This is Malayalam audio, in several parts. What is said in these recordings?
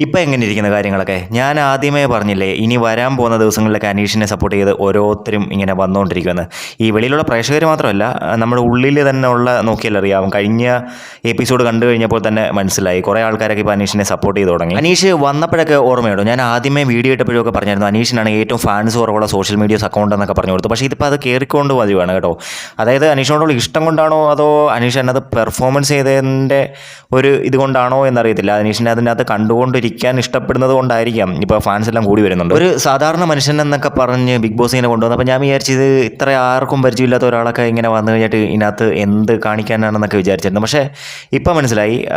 ഇപ്പം എങ്ങനെ ഇരിക്കുന്ന കാര്യങ്ങളൊക്കെ? ഞാൻ ആദ്യമേ പറഞ്ഞില്ലേ ഇനി വരാൻ പോകുന്ന ദിവസങ്ങളിലൊക്കെ അനീഷിനെ സപ്പോർട്ട് ചെയ്ത് ഓരോരുത്തരും ഇങ്ങനെ വന്നുകൊണ്ടിരിക്കുമെന്ന് ഈ വെളിയിലുള്ള പ്രേക്ഷകർ മാത്രമല്ല നമ്മുടെ ഉള്ളിൽ തന്നെ ഉള്ള നോക്കിയാൽ അറിയാം കഴിഞ്ഞ എപ്പിസോഡ് കണ്ടു കഴിഞ്ഞപ്പോൾ തന്നെ മനസ്സിലായി. കുറേ ആൾക്കാരൊക്കെ ഇപ്പോൾ അനീഷിനെ സപ്പോർട്ട് ചെയ്ത് തുടങ്ങി. അനീഷ് വന്നപ്പോഴൊക്കെ ഓർമ്മയുണ്ടോ? ഞാൻ ആദ്യമേ വീഡിയോ ഇട്ടപ്പോഴൊക്കെ പറഞ്ഞായിരുന്നു അനീഷിനാണ് ഏറ്റവും ഫാൻസ് കുറവുള്ള സോഷ്യൽ മീഡിയസ് അക്കൗണ്ട് എന്നൊക്കെ പറഞ്ഞു കൊടുത്തു പക്ഷേ ഇതിപ്പോൾ അത് കയറിക്കൊണ്ട് മതിവാണ് കേട്ടോ. അതായത് അനീഷിനോടുള്ള ഇഷ്ടം കൊണ്ടാണോ അതോ അനീഷ് എന്നത് പെർഫോമൻസ് ചെയ്തതിന്റെ ഒരു ഇതുകൊണ്ടാണോ എന്നറിയത്തില്ല. അനീഷിനെ അതിനകത്ത് കണ്ടുകൊണ്ടിരിക്കാൻ ഇഷ്ടപ്പെടുന്നത് കൊണ്ടായിരിക്കാം. ഇപ്പോൾ ഫാൻസ് എല്ലാം കൂടി വരുന്നുണ്ട്. ഒരു സാധാരണ മനുഷ്യൻ എന്നൊക്കെ പറഞ്ഞ് ബിഗ് ബോസ് ഇങ്ങനെ കൊണ്ടുവന്നപ്പോൾ ഞാൻ വിചാരിച്ചത് ഇത്ര ആർക്കും പരിചയമില്ലാത്ത ഒരാളൊക്കെ ഇങ്ങനെ വന്നു കഴിഞ്ഞിട്ട് ഇതിനകത്ത് എന്ത് കാണിക്കാനാണെന്നൊക്കെ വിചാരിച്ചിരുന്നു. പക്ഷേ ഇപ്പം മനസ്സിലായി.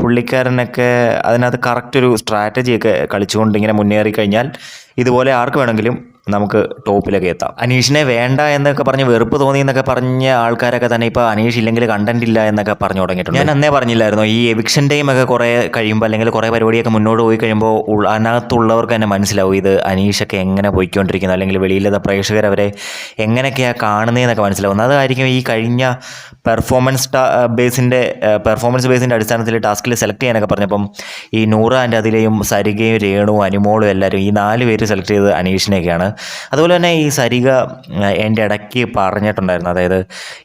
പുള്ളിക്കാരനൊക്കെ അതിനകത്ത് കറക്റ്റ് ഒരു സ്ട്രാറ്റജിയൊക്കെ കളിച്ചുകൊണ്ട് ഇങ്ങനെ മുന്നേറി കഴിഞ്ഞാൽ ഇതുപോലെ ആർക്ക് വേണമെങ്കിലും നമുക്ക് ടോപ്പിലൊക്കെ എത്താം. അനീഷിനെ വേണ്ട എന്നൊക്കെ പറഞ്ഞ് വെറുപ്പ് തോന്നി എന്നൊക്കെ പറഞ്ഞ ആൾക്കാരൊക്കെ തന്നെ ഇപ്പോൾ അനീഷ് ഇല്ലെങ്കിൽ കണ്ടന്റ് ഇല്ല എന്നൊക്കെ പറഞ്ഞു തുടങ്ങിയിട്ടുണ്ട്. ഞാൻ അന്നേ പറഞ്ഞില്ലായിരുന്നു. ഈ എവിക്ഷൻ ടൈം ഒക്കെ കുറേ കഴിയുമ്പോൾ അല്ലെങ്കിൽ കുറേ പരിപാടിയൊക്കെ മുന്നോട്ട് പോയി കഴിയുമ്പോൾ അതിനകത്തുള്ളവർക്ക് തന്നെ മനസ്സിലാവും ഇത് അനീഷൊക്കെ എങ്ങനെ പോയിക്കൊണ്ടിരിക്കുന്നത് അല്ലെങ്കിൽ വെളിയിലത്തെ പ്രേക്ഷകർ അവരെ എങ്ങനെയൊക്കെയാണ് കാണുന്നതെന്നൊക്കെ മനസ്സിലാവും. അതായിരിക്കും ഈ കഴിഞ്ഞ പെർഫോമൻസ് ബേസിന്റെ പെർഫോമൻസ് ബേസിന്റെ അടിസ്ഥാനത്തിൽ ടാസ്കിൽ സെലക്ട് ചെയ്യാനൊക്കെ പറഞ്ഞപ്പം ഈ നൂറ് ആൻഡ് അതിലെയും സരികയും രേണുവും അനുമോളും എല്ലാവരും ഈ നാല് പേര് സെലക്ട് ചെയ്തത് അനീഷിനെയൊക്കെയാണ്. അതുപോലെ തന്നെ ഈ സരിക എന്റെ ഇടയ്ക്ക് പറഞ്ഞിട്ടുണ്ടായിരുന്നു. അതായത്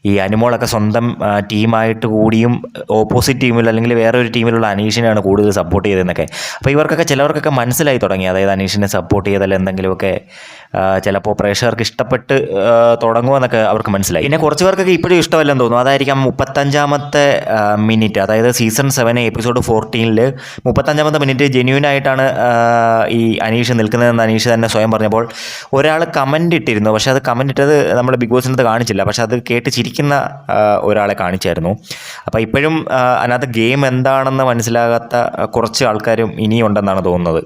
ഈ അനുമോളൊക്കെ സ്വന്തം ടീമായിട്ട് കൂടിയും ഓപ്പോസിറ്റ് ടീമിൽ അല്ലെങ്കിൽ വേറെ ഒരു ടീമിലുള്ള അനീഷിനെയാണ് കൂടുതൽ സപ്പോർട്ട് ചെയ്തതെന്നൊക്കെ. അപ്പോൾ ഇവർക്കൊക്കെ ചിലവർക്കൊക്കെ മനസ്സിലായി തുടങ്ങി. അതായത് അനീഷിനെ സപ്പോർട്ട് ചെയ്താൽ എന്തെങ്കിലുമൊക്കെ ചിലപ്പോൾ പ്രേക്ഷകർക്ക് ഇഷ്ടപ്പെട്ട് തുടങ്ങുമെന്നൊക്കെ അവർക്ക് മനസ്സിലായി. പിന്നെ കുറച്ച് പേർക്കൊക്കെ ഇപ്പോഴും ഇഷ്ടമല്ലെന്ന് തോന്നുന്നു. അതായിരിക്കാം മുപ്പത്തഞ്ചാമത്തെ മിനിറ്റ്. അതായത് സീസൺ സെവൻ എപ്പിസോഡ് ഫോർട്ടീനിൽ മുപ്പത്തഞ്ചാമത്തെ മിനിറ്റ് ജെന്യൂൻ ആയിട്ടാണ് ഈ അനീഷ് നിൽക്കുന്നതെന്ന് അനീഷ് തന്നെ സ്വയം പറഞ്ഞപ്പോൾ ഒരാൾ കമന്റ് ഇട്ടിരുന്നു. പക്ഷേ അത് കമന്റ് ഇട്ടത് നമ്മൾ ബിഗ് ബോസിനകത്ത് കാണിച്ചില്ല. പക്ഷേ അത് കേട്ട് ചിരിക്കുന്ന ഒരാളെ കാണിച്ചായിരുന്നു. അപ്പോൾ ഇപ്പോഴും അതിനകത്ത് ഗെയിം എന്താണെന്ന് മനസ്സിലാകാത്ത കുറച്ച് ആൾക്കാരും ഇനിയുണ്ടെന്നാണ് തോന്നുന്നത്.